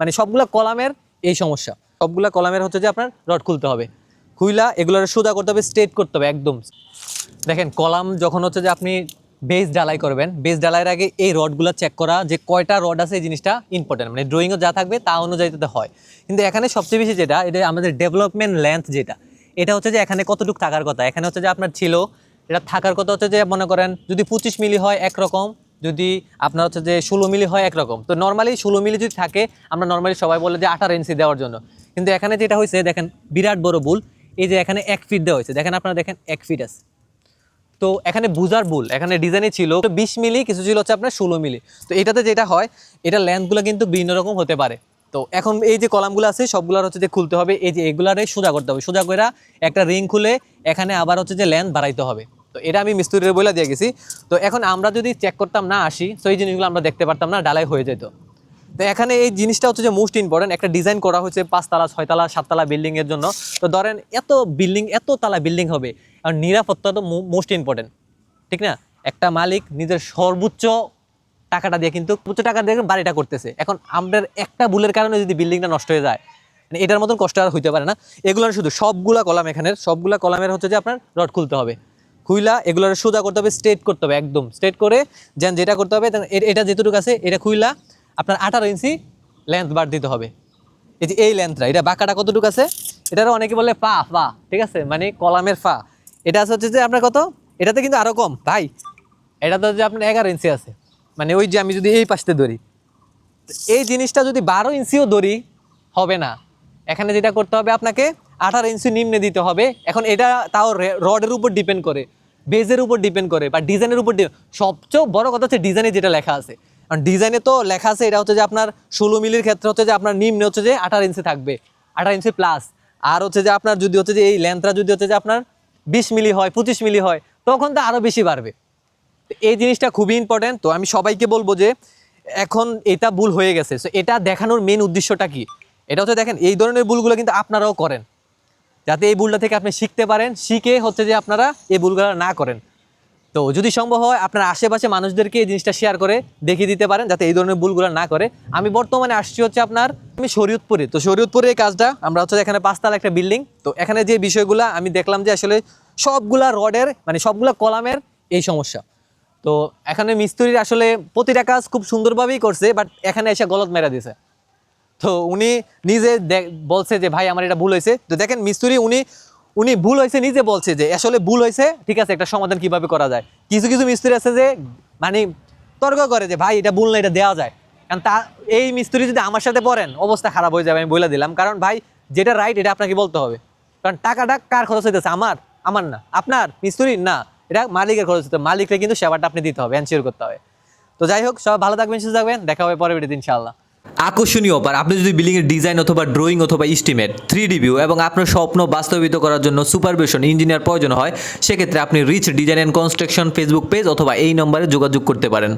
মানে সবগুলা কলামের এই সমস্যা। সবগুলা কলামের হচ্ছে যে আপনার রড খুলতে হবে। খুইলা এগুলোর সোজা করতে হবে স্ট্রেট করতে হবে একদম। দেখেন, কলাম যখন হচ্ছে যে আপনি বেস ডালাই করবেন বেস ডালাইয়ের আগে এই রডগুলো চেক করা যে কয়টা রড আছে এই জিনিসটা ইম্পর্টেন্ট মানে ড্রয়িংও যা থাকবে তা অনুযায়ী হয়। কিন্তু এখানে সবচেয়ে বেশি যেটা, এটা আমাদের ডেভেলপমেন্ট লেন্থ যেটা, এটা হচ্ছে যে এখানে কতটুকু থাকার কথা। এখানে হচ্ছে যে আপনার ছিল, এটা থাকার কথা হচ্ছে যে মনে করেন যদি পঁচিশ মিলি হয় একরকম যদি আপনার হচ্ছে যে ষোলো মিলি হয় একরকম। তো নর্মালি ষোলো মিলি যদি থাকে, আমরা নর্মালি সবাই বলে যে আঠারো ইঞ্চি দেওয়ার জন্য। কিন্তু এখানে যেটা হয়েছে, দেখেন বিরাট বড় বুল এই যে এখানে এক ফিট দেওয়া হয়েছে। দেখেন আপনারা, দেখেন এক ফিট আছে। তো এখানে বুজার ভুল এখানে ডিজাইনে ছিল তো বিশ মিলি, কিছু ছিল হচ্ছে আপনার ষোলো মিলি। তো এটাতে যেটা হয়, এটা লেন্থগুলো কিন্তু বিভিন্ন রকম হতে পারে। তো এখন এই যে কলামগুলো আছে, সবগুলোর হচ্ছে যে খুলতে হবে, এই যে এগুলারে সোজা করতে হবে। সোজা করে একটা রিং খুলে এখানে আবার হচ্ছে যে লেন্থ বাড়াইতে হবে। তো এটা আমি মিস্ত্রির বলে দিয়ে গেছি। তো এখন আমরা যদি চেক করতাম না আসি তো এই জিনিসগুলো আমরা দেখতে পারতাম না ডালাই হয়ে যেত। তো এখানে এই জিনিসটা হচ্ছে যে মোস্ট ইম্পর্টেন্ট একটা ডিজাইন করা হয়েছে পাঁচতলা, ছয়তলা, সাততলা বিল্ডিং এর জন্য। তো ধরেন এত বিল্ডিং এত তালা বিল্ডিং হবে, আর নিরাপত্তা তো মোস্ট ইম্পর্টেন্ট ঠিক না? একটা মালিক নিজের সর্বোচ্চ টাকাটা দিয়ে কিন্তু উচ্চ টাকা দিয়ে বাড়িটা করতেছে। এখন আমাদের একটা ভুলের কারণে যদি বিল্ডিংটা নষ্ট হয়ে যায় মানে এটার মতন কষ্ট আর হইতে পারে না। এগুলো শুধু সবগুলা কলাম এখানের, সবগুলা কলামের হচ্ছে যে আপনার রড খুলতে হবে। খুইলা, এগুলোর সোজা করতে হবে স্ট্রেট করতে হবে, একদম স্ট্রেট করে। যেন যেটা করতে হবে এটা যেটুকু আছে, এটা খুইলা, আপনার আঠারো ইঞ্চি লেন্থ বার দিতে হবে। এই যে এই লেন্থটা এটা বাঁকাটা কতটুকু আছে? এটারও অনেকে বলে পা ফা, ঠিক আছে? মানে কলামের ফা। এটা আছে হচ্ছে যে আপনার কত? এটাতে কিন্তু আরও কম, ভাই। এটা তো যে আপনার এগারো ইঞ্চি আছে। মানে ওই যে আমি যদি এই পাশতে ধরি। এই জিনিসটা যদি বারো ইঞ্চিও ধরি, হবে না। এখানে যেটা করতে হবে আপনাকে, আঠারো ইঞ্চি নিম্নে দিতে হবে। এখন এটা তাও রডের উপর ডিপেন্ড করে। বেজের উপর ডিপেন্ড করে বা ডিজাইনের উপর সবচেয়ে বড় কথা হচ্ছে ডিজাইনে যেটা লেখা আছে। কারণ ডিজাইনে তো লেখা আছে, এটা হচ্ছে যে আপনার ষোলো মিলির ক্ষেত্রে হচ্ছে যে আপনার নিম্নে হচ্ছে যে আঠারো ইঞ্চি থাকবে। আঠারো ইঞ্চি প্লাস আর হচ্ছে যে আপনার যদি হচ্ছে যে এই লেন্থটা যদি হচ্ছে যে আপনার বিশ মিলি হয়, পঁচিশ মিলি হয়, তখন তো আরও বেশি বাড়বে। এই জিনিসটা খুবই ইম্পর্টেন্ট তো আমি সবাইকে বলব যে এখন এটা ভুল হয়ে গেছে। সো এটা দেখানোর মেন উদ্দেশ্যটা কি? এটা হচ্ছে দেখেন, এই ধরনের ভুলগুলো কিন্তু আপনারাও করেন। যাতে এই ভুলটা থেকে আপনি শিখতে পারেন, শিখে হচ্ছে যে আপনারা এই ভুলগুলো না করেন। তো যদি সম্ভব হয়, আপনার আশেপাশে মানুষদেরকে এই জিনিসটা শেয়ার করে দেখিয়ে দিতে পারেন, যাতে এই ধরনের ভুলগুলো না করে। আমি বর্তমানে আসছি হচ্ছে আপনার, আমি শরীয়তপুরে। তো শরীয়তপুরে এই কাজটা, আমরা হচ্ছে এখানে পাঁচতলা একটা বিল্ডিং তো এখানে যে বিষয়গুলো আমি দেখলাম যে আসলে সবগুলা রডের মানে সবগুলা কলামের এই সমস্যা। তো এখানে মিস্ত্রির আসলে প্রতিটা কাজ খুব সুন্দরভাবেই করছে বাট এখানে এসে গলত মেরা দিছে। তো উনি নিজে বলছে যে, ভাই, আমার এটা ভুল হয়েছে। তো দেখেন, মিস্ত্রি উনি উনি ভুল হয়েছে, নিজে বলছে যে, আসলে ভুল হয়েছে, ঠিক আছে, একটা সমাধান কীভাবে করা যায়? কিছু কিছু মিস্ত্রি আছে যে মানে তর্ক করে যে, ভাই, এটা ভুল না, এটা দেওয়া যায়। কারণ তা, এই মিস্ত্রি যদি আমার সাথে পড়েন, অবস্থা খারাপ হয়ে যাবে, আমি বলে দিলাম। কারণ, ভাই, যেটা রাইট এটা আপনাকে বলতে হবে। কারণ, টাকাটা কার খরচ হইতেছে? আমার আমার না। আপনার, মিস্ত্রি না। এটা মালিকের খরচ হতে মালিককে কিন্তু সেবাটা আপনি দিতে হবে এনশিওর করতে হবে। তো যাই হোক, সবাই ভালো থাকবেন, সুস্থ থাকবেন। দেখা হবে পরের ভিডিওতে ইনশাআল্লাহ। আকর্ষণীয় অফার আপনি যদি বিল্ডিং এর ডিজাইন অথবা ড্রয়িং অথবা ইস্টিমেট থ্রি ডিভিউ এবং আপনার স্বপ্ন বাস্তবিত করার জন্য সুপারভিশন ইঞ্জিনিয়ার প্রয়োজন হয়, সেক্ষেত্রে আপনি reach design and construction Facebook page অথবা এই নম্বরে যোগাযোগ করতে পারেন।